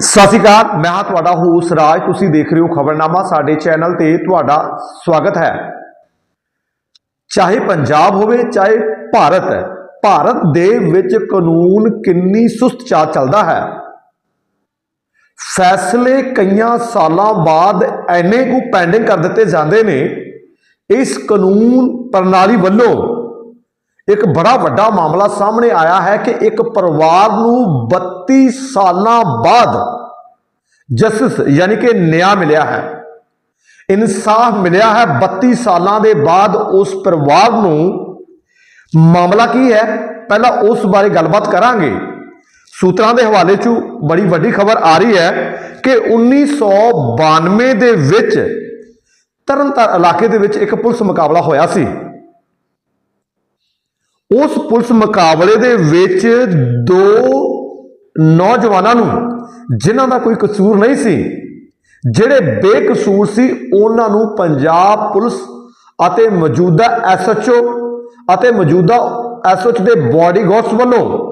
ਸਤਿ ਸ਼੍ਰੀ ਅਕਾਲ, ਮੈਂ ਹਾਂ ਤੁਹਾਡਾ ਹੋਸ ਰਾਜ। ਤੁਸੀਂ ਦੇਖ ਰਹੇ ਹੋ ਖਬਰਨਾਮਾ, ਸਾਡੇ ਚੈਨਲ ਤੇ ਤੁਹਾਡਾ ਸਵਾਗਤ ਹੈ। ਚਾਹੇ ਪੰਜਾਬ ਹੋਵੇ, ਚਾਹੇ ਭਾਰਤ ਹੈ, ਭਾਰਤ ਦੇ ਵਿੱਚ ਕਾਨੂੰਨ ਕਿੰਨੀ ਸੁਸਤ ਚਾਲ ਚੱਲਦਾ ਹੈ? ਫੈਸਲੇ ਕਈਆਂ ਸਾਲਾਂ ਬਾਅਦ ਐਨੇ ਕੁ ਪੈਂਡਿੰਗ ਕਰ ਦਿੱਤੇ ਜਾਂਦੇ ਨੇ। ਇਸ ਕਾਨੂੰਨ ਪ੍ਰਣਾਲੀ ਵੱਲੋਂ ਇੱਕ ਬੜਾ ਵੱਡਾ ਮਾਮਲਾ ਸਾਹਮਣੇ ਆਇਆ ਹੈ ਕਿ ਇੱਕ ਪਰਿਵਾਰ ਨੂੰ 32 ਸਾਲਾਂ ਬਾਅਦ ਜਸਟਿਸ ਯਾਨੀ ਕਿ ਨਿਆਂ ਮਿਲਿਆ ਹੈ। ਇਨਸਾਫ ਮਿਲਿਆ ਹੈ 32 ਸਾਲਾਂ ਦੇ ਬਾਅਦ ਉਸ ਪਰਿਵਾਰ ਨੂੰ। ਮਾਮਲਾ ਕੀ ਹੈ? ਪਹਿਲਾਂ ਉਸ ਬਾਰੇ ਗੱਲਬਾਤ ਕਰਾਂਗੇ। ਸੂਤਰਾਂ ਦੇ ਹਵਾਲੇ 'ਚੋਂ ਬੜੀ ਵੱਡੀ ਖਬਰ ਆ ਰਹੀ ਹੈ ਕਿ 1992 ਦੇ ਵਿੱਚ ਤਰਨਤਾਰਨ ਇਲਾਕੇ ਦੇ ਵਿੱਚ ਇੱਕ ਪੁਲਿਸ ਮੁਕਾਬਲਾ ਹੋਇਆ ਸੀ। ਉਸ ਪੁਲਿਸ ਮੁਕਾਬਲੇ ਦੇ ਵਿੱਚ ਦੋ ਨੌਜਵਾਨਾਂ ਨੂੰ, ਜਿਨ੍ਹਾਂ ਦਾ ਕੋਈ ਕਸੂਰ ਨਹੀਂ ਸੀ, ਜਿਹੜੇ ਬੇਕਸੂਰ ਸੀ, ਉਹਨਾਂ ਨੂੰ ਪੰਜਾਬ ਪੁਲਿਸ ਅਤੇ ਮੌਜੂਦਾ ਐਸਐਚਓ ਅਤੇ ਮੌਜੂਦਾ ਐਸਐਚ ਦੇ ਬੋਡੀਗਾਰਡਸ ਵੱਲੋਂ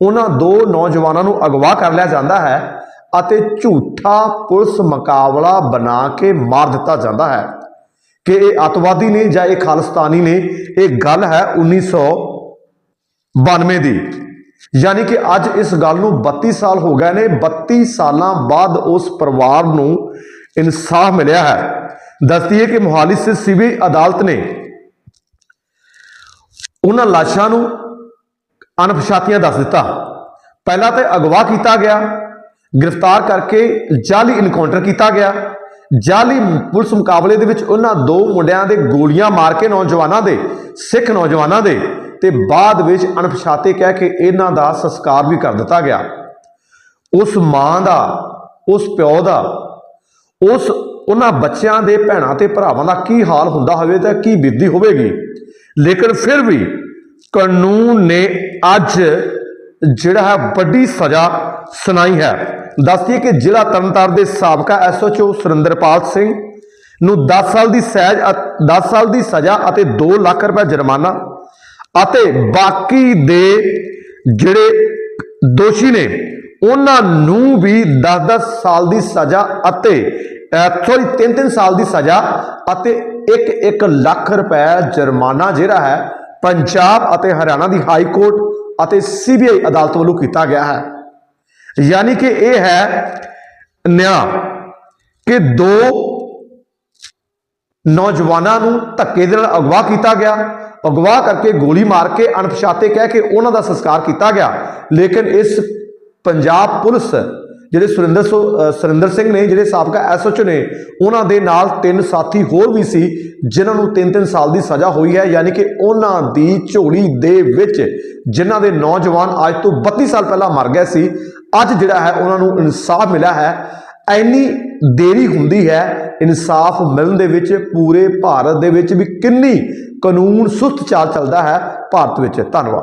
ਉਹਨਾਂ ਦੋ ਨੌਜਵਾਨਾਂ ਨੂੰ ਅਗਵਾ ਕਰ ਲਿਆ ਜਾਂਦਾ ਹੈ ਅਤੇ ਝੂਠਾ ਪੁਲਿਸ ਮੁਕਾਬਲਾ ਬਣਾ ਕੇ ਮਾਰ ਦਿੱਤਾ ਜਾਂਦਾ ਹੈ। ਕਿ ਇਹ ਅਤਵਾਦੀ ਨੇ ਜਾਂ ਇਹ ਖਾਲਸਤਾਨੀ ਨੇ, ਇਹ ਗੱਲ ਹੈ 1992 ਦੀ। ਯਾਨੀ ਕਿ ਅੱਜ ਇਸ ਗੱਲ ਨੂੰ 32 ਸਾਲ ਹੋ ਗਏ ਨੇ। 32 ਸਾਲਾਂ ਬਾਅਦ ਉਸ ਪਰਿਵਾਰ ਨੂੰ ਇਨਸਾਫ ਮਿਲਿਆ ਹੈ। ਦੱਸਦੀ ਹੈ ਕਿ ਮੁਹਾਲੀ ਸਥਿਤ ਸਿਵਲ ਅਦਾਲਤ ਨੇ ਉਹਨਾਂ ਲਾਸ਼ਾਂ ਨੂੰ ਅਣਪਛਾਤੀਆਂ ਦੱਸ ਦਿੱਤਾ। ਪਹਿਲਾਂ ਤੇ ਅਗਵਾ ਕੀਤਾ ਗਿਆ, ਗ੍ਰਿਫਤਾਰ ਕਰਕੇ ਜਾਲੀ ਇਨਕਾਊਂਟਰ ਕੀਤਾ ਗਿਆ। ਜਾਲੀ ਪੁਲਿਸ ਮੁਕਾਬਲੇ ਦੇ ਵਿੱਚ ਉਹਨਾਂ ਦੋ ਮੁੰਡਿਆਂ ਦੇ ਗੋਲੀਆਂ ਮਾਰ ਕੇ ਨੌਜਵਾਨਾਂ ਦੇ, ਸਿੱਖ ਨੌਜਵਾਨਾਂ ਦੇ ਤੇ ਬਾਅਦ ਵਿੱਚ ਅਣਪਛਾਤੇ ਕਹਿ ਕੇ ਇਹਨਾਂ ਦਾ ਸੰਸਕਾਰ ਵੀ ਕਰ ਦਿੱਤਾ ਗਿਆ। ਉਸ ਮਾਂ ਦਾ, ਉਸ ਪਿਓ ਦਾ, ਉਸ ਉਹਨਾਂ ਬੱਚਿਆਂ ਦੇ ਭੈਣਾਂ ਤੇ ਭਰਾਵਾਂ ਦਾ ਕੀ ਹਾਲ ਹੁੰਦਾ ਹੋਵੇ ਤਾਂ ਕੀ ਬੀਤੀ ਹੋਵੇਗੀ। ਲੇਕਿਨ ਫਿਰ ਵੀ ਕਾਨੂੰਨ ਨੇ ਅੱਜ ਜਿਹੜਾ ਹੈ ਵੱਡੀ ਸਜ਼ਾ ਸੁਣਾਈ ਹੈ। ਦੱਸਦੀ ਕਿ ਜ਼ਿਲ੍ਹਾ ਤਰਨਤਾਰਨ ਦੇ ਸਾਬਕਾ ਐਸਓਚਓ ਸੁਰਿੰਦਰਪਾਲ ਸਿੰਘ ਨੂੰ 10 ਸਾਲ ਦੀ ਸਹਿਜ 10 ਸਾਲ ਦੀ ਸਜ਼ਾ ਅਤੇ 2 ਲੱਖ ਰੁਪਏ ਜੁਰਮਾਨਾ ਅਤੇ ਬਾਕੀ ਦੇ ਜਿਹੜੇ ਦੋਸ਼ੀ ਨੇ, ਉਹਨਾਂ ਨੂੰ ਵੀ 10-10 ਸਾਲ ਦੀ ਸਜ਼ਾ ਅਤੇ ਸੌਰੀ 3-3 ਸਾਲ ਦੀ ਸਜ਼ਾ ਅਤੇ 1-1 ਲੱਖ ਰੁਪਏ ਜੁਰਮਾਨਾ ਜਿਹੜਾ ਹੈ, ਪੰਜਾਬ ਅਤੇ ਹਰਿਆਣਾ ਦੀ ਹਾਈ ਕੋਰਟ ਅਤੇ ਸੀਬੀਆਈ ਅਦਾਲਤ ਵੱਲੋਂ ਕੀਤਾ ਗਿਆ ਹੈ। ਯਾਨੀ ਕਿ ਇਹ ਹੈ ਨਿਆਂ ਕਿ ਦੋ ਨੌਜਵਾਨਾਂ ਨੂੰ ਧੱਕੇ ਦੇ ਨਾਲ ਅਗਵਾ ਕੀਤਾ ਗਿਆ। ਅਗਵਾ ਕਰਕੇ ਗੋਲੀ ਮਾਰ ਕੇ ਅਣਪਛਾਤੇ ਕਹਿ ਕੇ ਉਹਨਾਂ ਦਾ ਸੰਸਕਾਰ ਕੀਤਾ ਗਿਆ। ਲੇਕਿਨ ਇਸ ਪੰਜਾਬ ਪੁਲਿਸ ਜਿਹੜੇ ਸੁਰਿੰਦਰ ਸੋ- ਸੁਰਿੰਦਰ ਸਿੰਘ ਨੇ, ਜਿਹੜੇ ਸਾਬਕਾ ਐਸਐਚਓ ਨੇ, ਉਹਨਾਂ ਦੇ ਨਾਲ ਤਿੰਨ ਸਾਥੀ ਹੋਰ ਵੀ ਸੀ, ਜਿਨ੍ਹਾਂ ਨੂੰ 3-3 ਸਾਲ ਦੀ ਸਜ਼ਾ ਹੋਈ ਹੈ। ਯਾਨੀ ਕਿ ਉਹਨਾਂ ਦੀ ਝੋਲੀ ਦੇ ਵਿੱਚ ਜਿਨ੍ਹਾਂ ਦੇ ਨੌਜਵਾਨ ਅੱਜ ਤੋਂ 32 ਸਾਲ ਪਹਿਲਾਂ ਮਰ ਗਏ ਸੀ, ਅੱਜ ਜਿਹੜਾ ਹੈ ਉਹਨਾਂ ਨੂੰ ਇਨਸਾਫ ਮਿਲਿਆ ਹੈ। ਐਨੀ ਦੇਰੀ ਹੁੰਦੀ ਹੈ, ਇਨਸਾਫ ਮਿਲਣ ਦੇ ਵਿੱਚ, ਪੂਰੇ ਭਾਰਤ ਦੇ ਵਿੱਚ ਵੀ ਕਿੰਨੀ ਕਾਨੂੰਨ ਸੁਸਤ ਚਾਲ ਚੱਲਦਾ ਹੈ ਭਾਰਤ ਵਿੱਚ। ਧੰਨਵਾਦ।